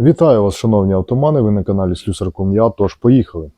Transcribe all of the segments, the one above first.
Вітаю вас, шановні автомани. Ви на каналі Слюсарком Я. Тож поїхали.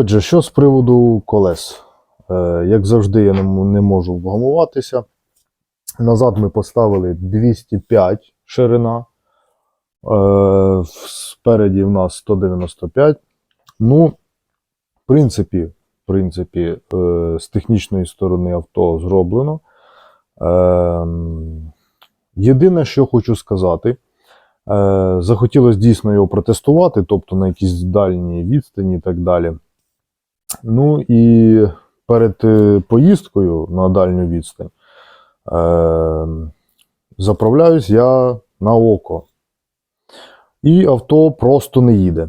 Отже, що з приводу колес? Е, як завжди, я не, можу вгамуватися. Назад ми поставили 205 ширина. Е, спереді в нас 195. Ну, в принципі, в принципі, е, з технічної сторони авто зроблено. Е, єдине, що хочу сказати, захотілося дійсно його протестувати, тобто на якійсь дальній відстані і так далі. Ну і перед е, поїздкою на дальню відстань е, заправляюсь я на око. І авто просто не їде.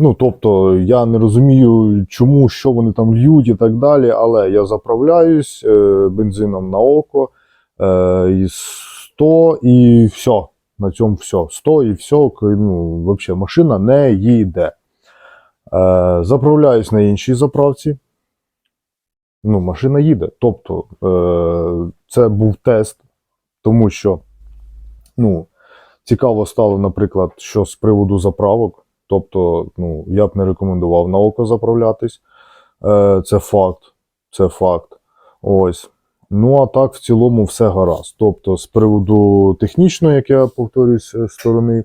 Ну, тобто, я не розумію, чому, що вони там льють і так далі, але я заправляюсь е, бензином на око е, і 100 і все. На цьому все. 100 і все. Ну, взагалі, машина не їде. Е, заправляюсь на іншій заправці. Ну, машина їде. Тобто, е, це був тест, тому що ну, цікаво стало, наприклад, що з приводу заправок. Тобто, ну, я б не рекомендував на око заправлятись. Е, це факт. Це факт. Ось. Ну, а так, в цілому, все гаразд. Тобто, з приводу технічної, як я повторюсь, сторони,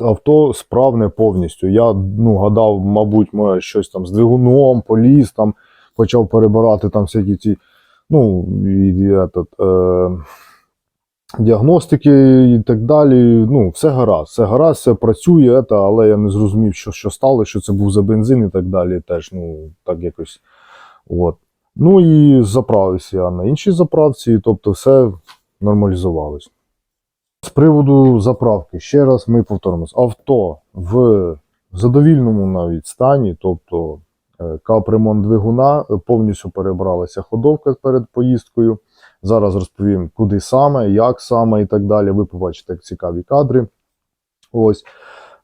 авто справне повністю. Я ну, гадав, мабуть, моє щось там з двигуном, поліз, там, почав перебирати там всякі ці, ну, і, этот, е, діагностики і так далі. Ну, все гаразд, все гаразд, все працює, ета, але я не зрозумів, що, що стало, що це був за бензин і так далі. Теж, ну, так якось. От. Ну і заправився я на іншій заправці, тобто все нормалізувалось. З приводу заправки, ще раз ми повторимось. Авто в задовільному навіть стані, тобто е, капремонт двигуна, е, повністю перебралася ходовка перед поїздкою. Зараз розповім, куди саме, як саме і так далі. Ви побачите цікаві кадри. Ось.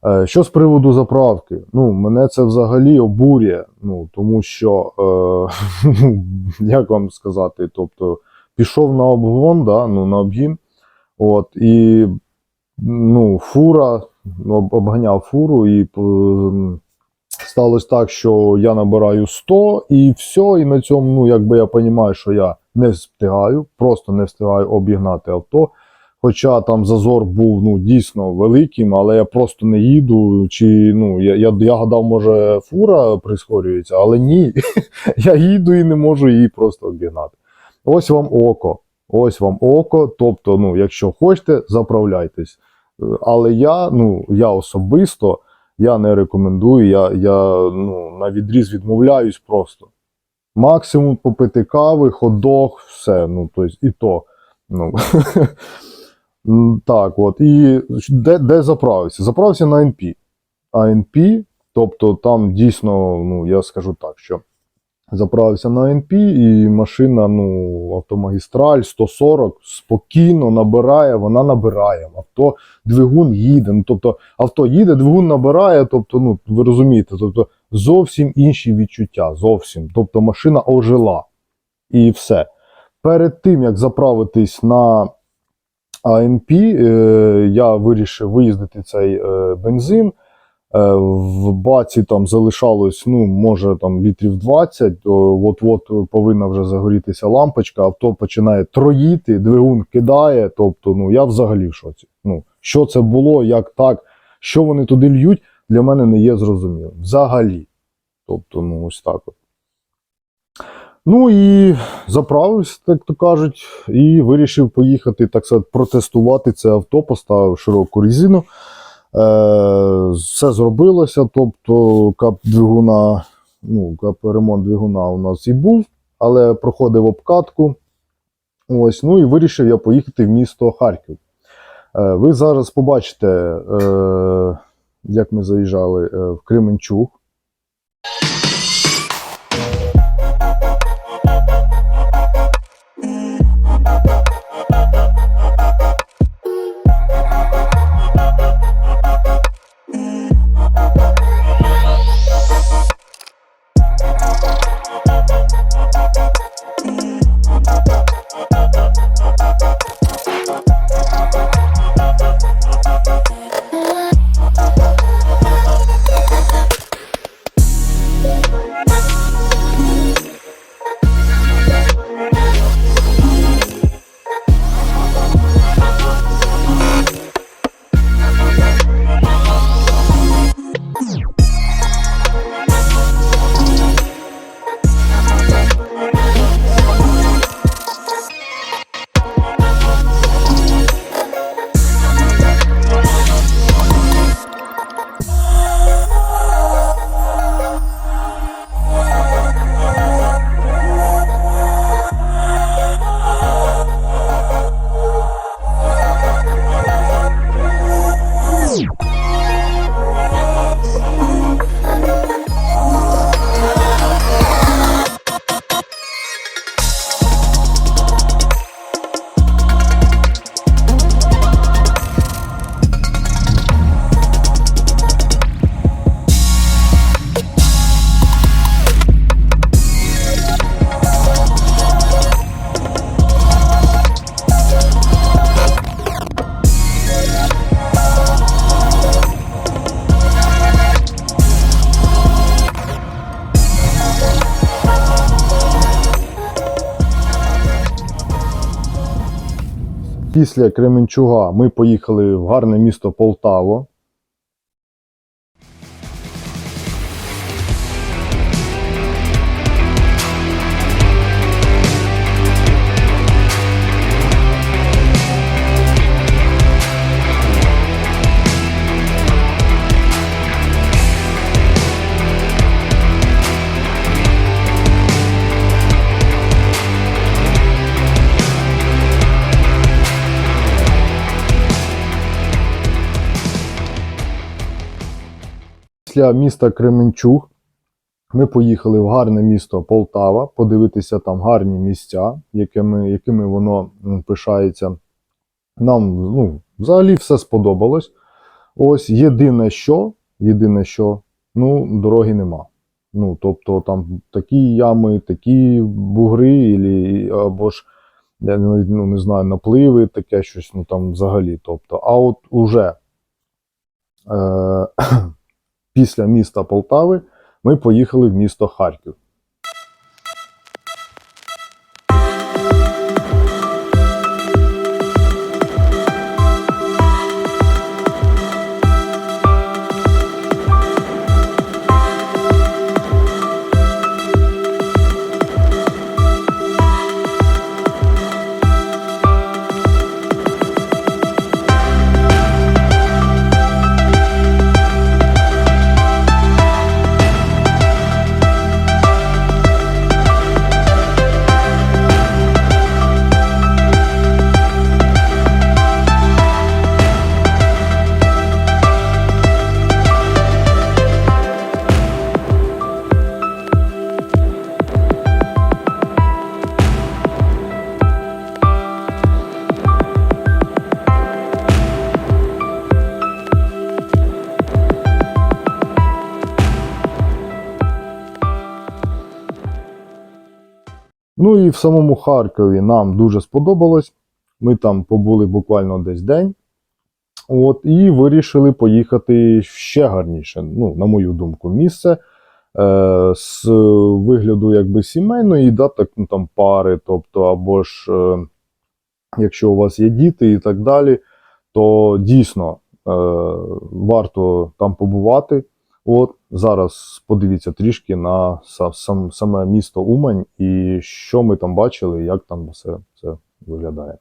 Е, Що з приводу заправки? Ну, мене це взагалі обурює, ну, тому що, е, як вам сказати, тобто, пішов на обгон, да, ну, на обгін, от, і ну, фура, обганяв фуру, і сталося так, що я набираю 100 і все, і на цьому, ну, якби я розумію, що я не встигаю, просто не встигаю обігнати авто. Хоча там зазор був ну, дійсно великим, але я просто не їду. Чи ну я, я, я гадав, може фура прискорюється, але ні. я їду і не можу її просто обігнати. Ось вам око. Ось вам око. Тобто, ну, якщо хочете, заправляйтесь. Е, Але я, ну, я особисто я не рекомендую. Я, я ну, на відріз відмовляюсь просто. Максимум попити кави, ходок, все. Ну, тобто, і то. Ну. Так, от. І де, де заправився? Заправився на НП. А НП, тобто там дійсно, ну, я скажу так, що Заправився на НП, і машина, ну, автомагістраль 140 спокійно набирає, вона набирає. Авто, двигун їде. Ну, тобто, авто їде, двигун набирає. Тобто, ну, ви розумієте, тобто зовсім інші відчуття. Зовсім. Тобто машина ожила. І все. Перед тим, як заправитись на АНП, е, я вирішив виїздити цей е, бензин. Е, В баці там залишалось, ну, може, там літрів 20, о, от-от повинна вже загорітися лампочка, авто починає троїти, двигун кидає. Тобто, ну, я взагалі в шоці. Ну, що це було, як так, що вони туди льють, для мене не є зрозумілим. Взагалі. Тобто, ну, ось так от. Ну і заправився, так то кажуть, і вирішив поїхати, так сказати, протестувати це авто, поставив широку резину. Все зробилося, тобто кап двигуна, ну, кап ремонт двигуна у нас і був, але проходив обкатку. Ось, ну і вирішив я поїхати в місто Харків. Е, ви зараз побачите, е, як ми заїжджали е, в Кременчуг. Після Кременчуга ми поїхали в гарне місто Полтаво. Після міста Кременчуг ми поїхали в гарне місто Полтава, подивитися там гарні місця, якими, якими воно пишається. Нам ну, взагалі все сподобалось. Ось єдине що, єдине що, ну, дороги нема. Ну, тобто там такі ями, такі бугри, або ж я ну, не знаю, напливи, таке щось, ну там взагалі. Тобто, а от уже е, після міста Полтави ми поїхали в місто Харків. Ну і в самому Харкові нам дуже сподобалось. Ми там побули буквально десь день. От, і вирішили поїхати ще гарніше, ну, на мою думку, місце е, з вигляду якби сімейної, да, так, ну, там, пари, тобто, або ж е, якщо у вас є діти і так далі, то дійсно е, варто там побувати. От зараз подивіться трішки на са- сам, саме місто Умань і що ми там бачили, як там все це виглядає.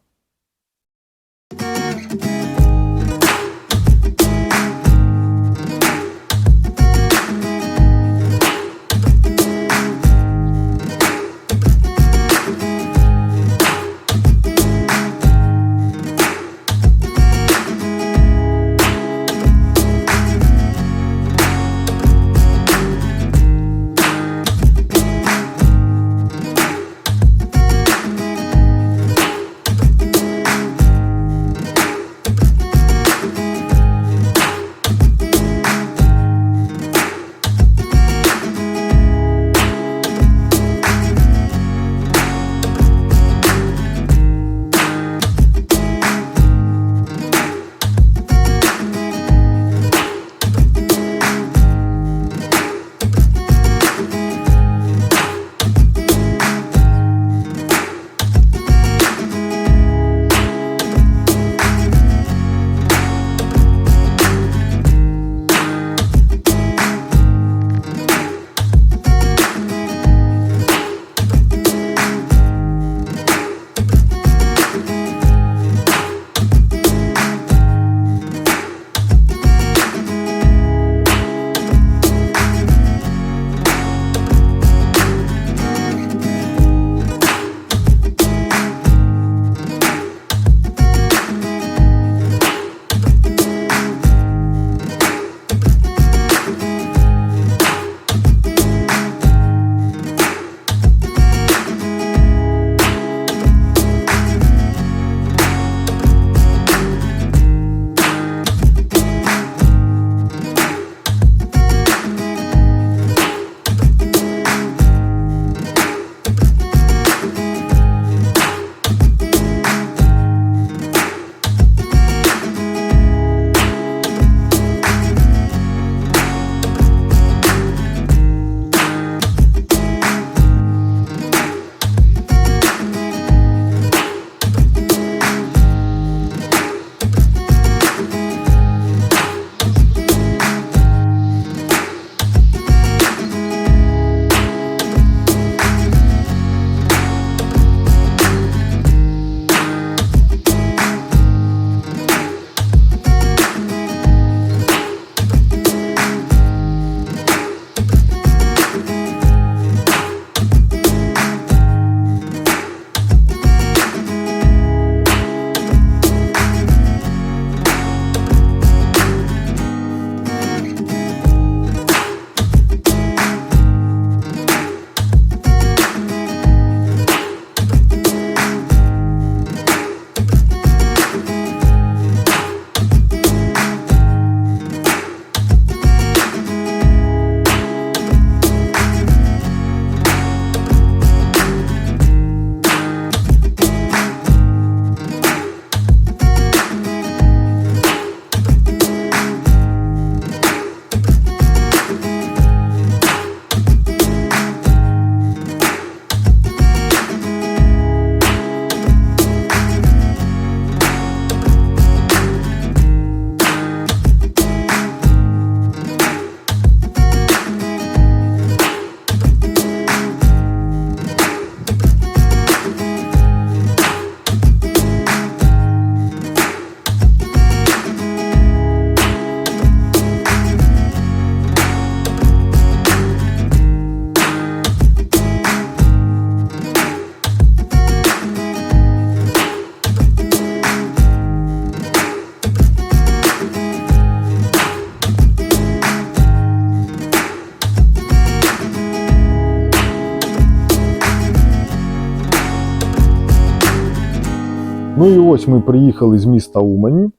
Ось ми приїхали з міста Умані.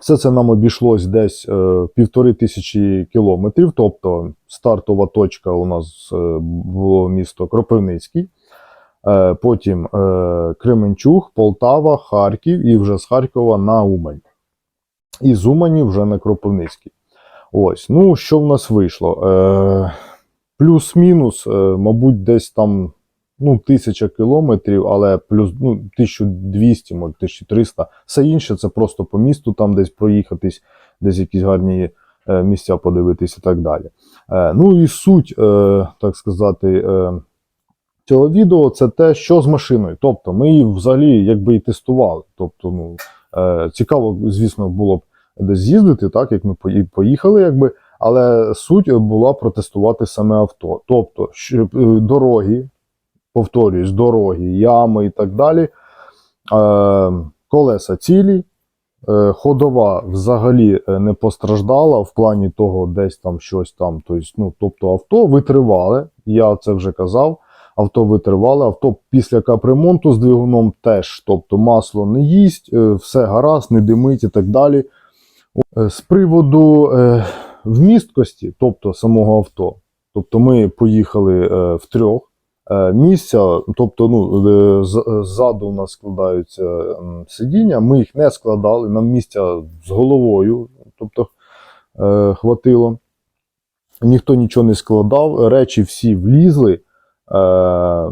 Все це нам обійшлось десь е, півтори тисячі кілометрів. Тобто стартова точка у нас е, було місто Кропивницький. е, потім е, Кременчуг, Полтава, Харків і вже з Харкова на Умань. І з Умані вже на Кропивницький. Ось, ну що в нас вийшло? Е, плюс-мінус, е, мабуть, десь там ну, тисяча кілометрів, але плюс ну, 1200, може 1300. Все інше це просто по місту там десь проїхатись, десь якісь гарні е, місця подивитись і так далі. Е, ну і суть, е, так сказати, цього відео це те, що з машиною. Тобто ми її взагалі якби і тестували. Тобто, ну, цікаво, звісно, було б десь з'їздити, так, як ми поїхали, якби. Але суть була протестувати саме авто. Тобто, дороги, повторюсь, дороги, ями і так далі. Е, колеса цілі, е, ходова взагалі е, не постраждала в плані того, десь там щось там. Тобто, ну, тобто авто витривале, я це вже казав. Авто витривале, авто після капремонту з двигуном теж. Тобто масло не їсть, все гаразд, не димить і так далі. З приводу вмісткості, тобто самого авто, тобто ми поїхали е, втрьох. Е, Місця, тобто, ну, е, ззаду у нас складаються сидіння, ми їх не складали, нам місця з головою, тобто е, хватило. Ніхто нічого не складав, речі всі влізли. Е,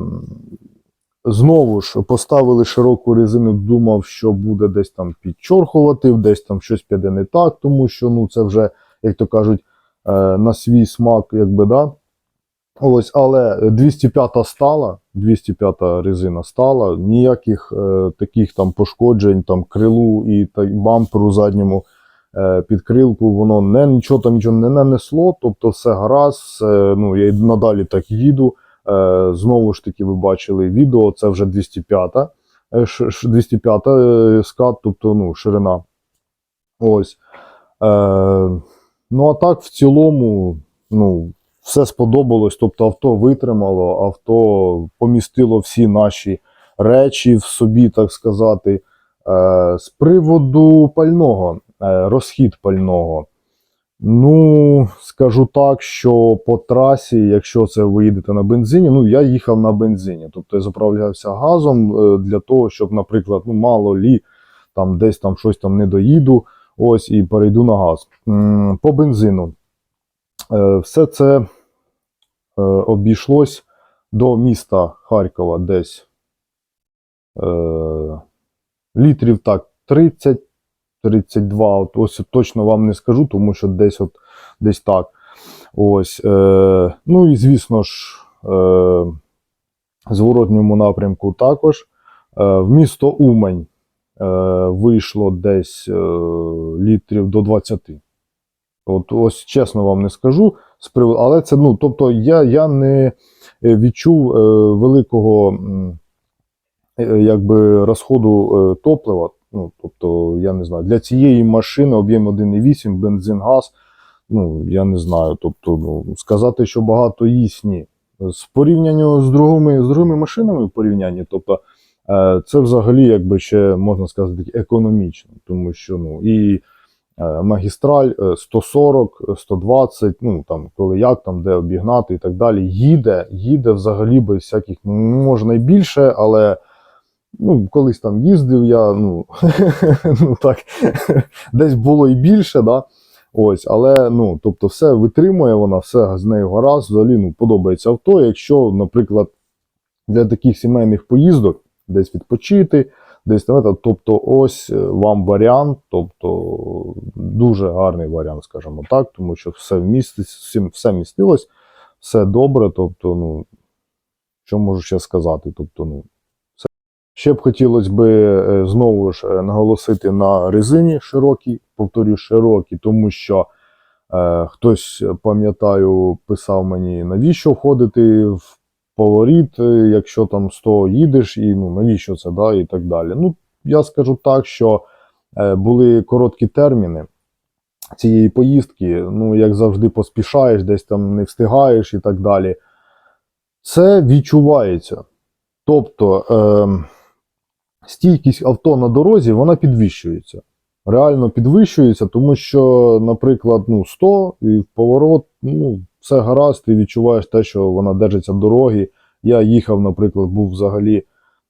Знову ж поставили широку резину, думав, що буде десь там підчорхувати, десь там щось піде не так, тому що ну, це вже, як то кажуть, е, на свій смак, якби, да. Ось, але 205 стала, 205 резина стала, ніяких е, таких там пошкоджень, там крилу і та, бамперу задньому е, підкрилку, воно не нічого там нічого не нанесло, тобто все гаразд, все, ну, я надалі так їду. Е, знову ж таки, ви бачили відео, це вже 205, е, ш- ш- 205 е, скат, тобто ну, ширина. Ось. Е, ну, а так, в цілому, ну, все сподобалось. Тобто авто витримало, авто помістило всі наші речі в собі, так сказати. Е, з приводу пального, е, розхід пального. Ну, скажу так, що по трасі, якщо це ви їдете на бензині, ну я їхав на бензині. Тобто я заправлявся газом е, для того, щоб, наприклад, ну мало лі, там десь там щось там не доїду, ось і перейду на газ. По бензину. Все це обійшлось до міста Харкова десь е, літрів так 30 32, от ось точно вам не скажу, тому що десь от десь так. Ось. Е, ну і звісно ж, е, зворотньому напрямку також. Е, в місто Умань е, вийшло десь е, літрів до 20. От ось чесно вам не скажу, але це, ну, тобто, я, я не е, відчув е, великого е, якби, розходу топлива. Ну, тобто, я не знаю, для цієї машини об'єм 1,8, бензин, газ, ну, я не знаю. Тобто, ну, сказати, що багато їсть, ні. З порівнянню з другими, з другими машинами в порівнянні, тобто, це взагалі, якби ще можна сказати, економічно, тому що ну, і магістраль е, 140, е, 120, ну там, коли як там, де обігнати і так далі, їде, їде взагалі без всяких, ну, можна і більше, але. Ну, колись там їздив я, ну, ну так, десь було і більше, да? Ось, але ну, тобто все витримує вона, все з нею гаразд, взагалі ну, подобається авто. Якщо, наприклад, для таких сімейних поїздок десь відпочити, десь там, это, тобто ось е, вам варіант, тобто дуже гарний варіант, скажімо так, тому що все всім- все містилось, все добре, тобто, ну, що можу ще сказати, тобто, ну, Ще б хотілося би е, знову ж е, наголосити на резині широкій, повторюю, широкій, тому що хтось, пам'ятаю, писав мені, навіщо входити в поворіт, е, якщо там 100 їдеш, і ну, навіщо це, да, і так далі. Ну, я скажу так, що е, були короткі терміни цієї поїздки, ну, як завжди, поспішаєш, десь там не встигаєш і так далі. Це відчувається. Тобто. Е, стійкість авто на дорозі вона підвищується. Реально підвищується, тому що, наприклад, ну, 100 і в поворот, ну, все гаразд, ти відчуваєш те, що вона держиться дороги, Я їхав, наприклад, був взагалі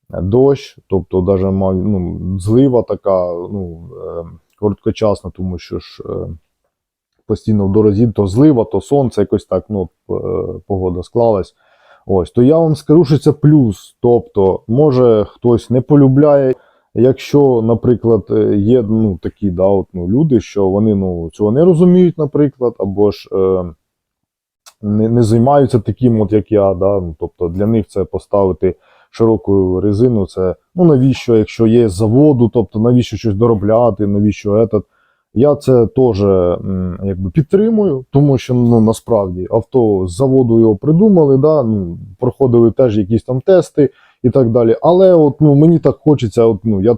дощ, тобто навіть мав ну, злива така, ну, е, короткочасна, тому що ж е, постійно в дорозі то злива, то сонце, якось так ну, е, погода склалась. Ось, то я вам скажу, що це плюс. Тобто, може хтось не полюбляє. Якщо, наприклад, е, є ну, такі да, от, ну, люди, що вони ну, цього не розуміють, наприклад, або ж е, не, не займаються таким, от як я. Да, ну, тобто для них це поставити широку резину, це ну навіщо, якщо є заводу, тобто навіщо щось доробляти, навіщо этот. Я це теж якби підтримую, тому що ну насправді авто з заводу його придумали, да, ну, проходили теж якісь там тести і так далі. Але от ну мені так хочеться, от ну я